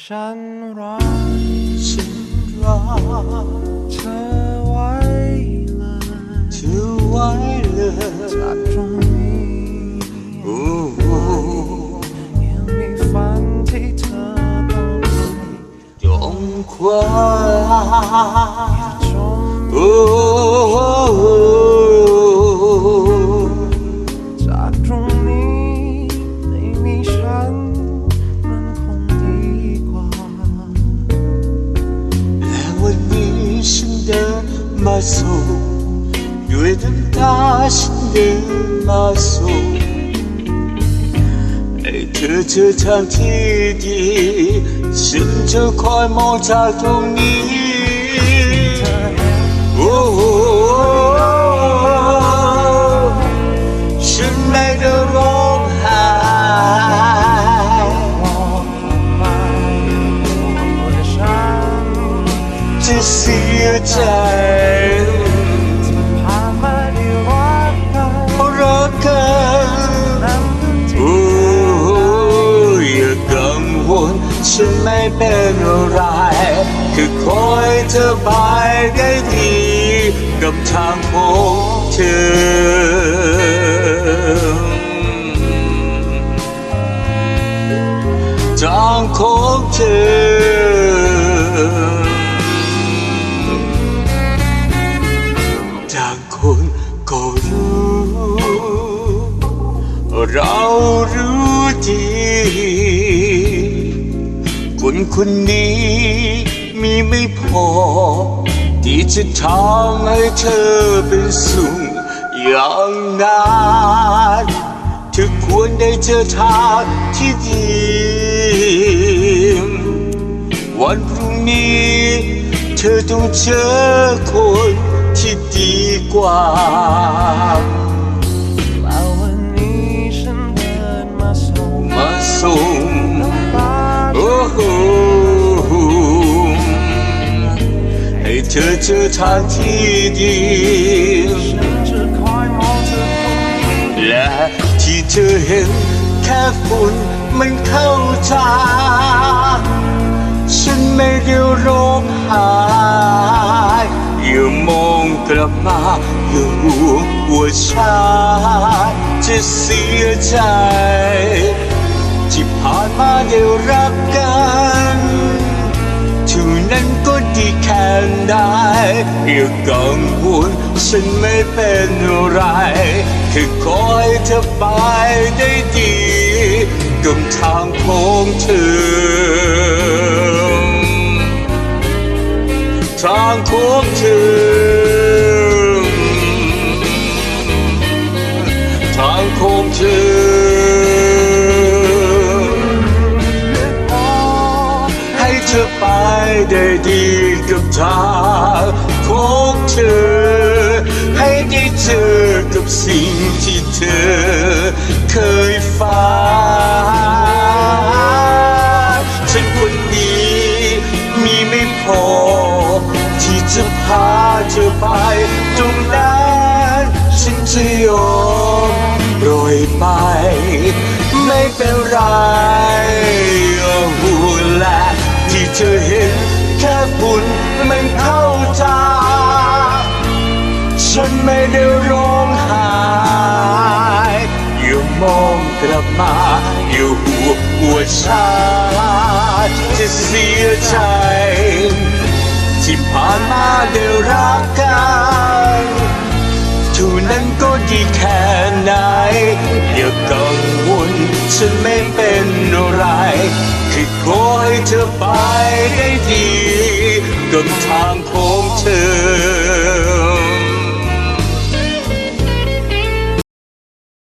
ฉันรักฉันรักเธอไว้เลยเธอไว้เลยจากตรงนี้โอ้โหยังมีฝันที่เธอต้องจงคว้าชมโอ้โหจา มาสู่ด้วยน้ำตาฉันเดินมาสู่ให้เธอ ฉันไม่เป็นอะไร คือคอยเธอไปได้ดีกับทางของเธอ ทางของเธอต่างคนก็รู้ เรารู้ดี คนคนนี้ มีไม่พอ ที่จะทำให้เธอเป็นสุขอย่างนั้นเธอควรได้เจอทางที่ดี วันพรุ่งนี้ เธอต้องเจอคนที่ดีกว่า เธอเจอทางที่ดียมองเธอตรงนี้และที่เธอเห็นแค่ฝุ่นมันเข้าตาฉันไม่ได้ร้องไห้อย่ามองกลับมาอย่าห่วงว่าฉันจะเสียใจ ที่ผ่านมาได้รักกัน อย่ากังวลฉันไม่เป็นอะไร แค่คอยเธอไปได้ดีกับทางของเธอ ทางของเธอ ทางของเธอ ให้เธอไปได้ดีกับทาง ได้ ร้องไห้อย่มองกลับมาอยู่หัวหัวฉันจะเสียใจที่ผ่านมาได้รักกันเท่านั้นก็ดีแค่ไหนอย่ากังวลฉันไม่เป็นอะไรแค่ขอให้เธอไปได้ดีกับทางของเธอ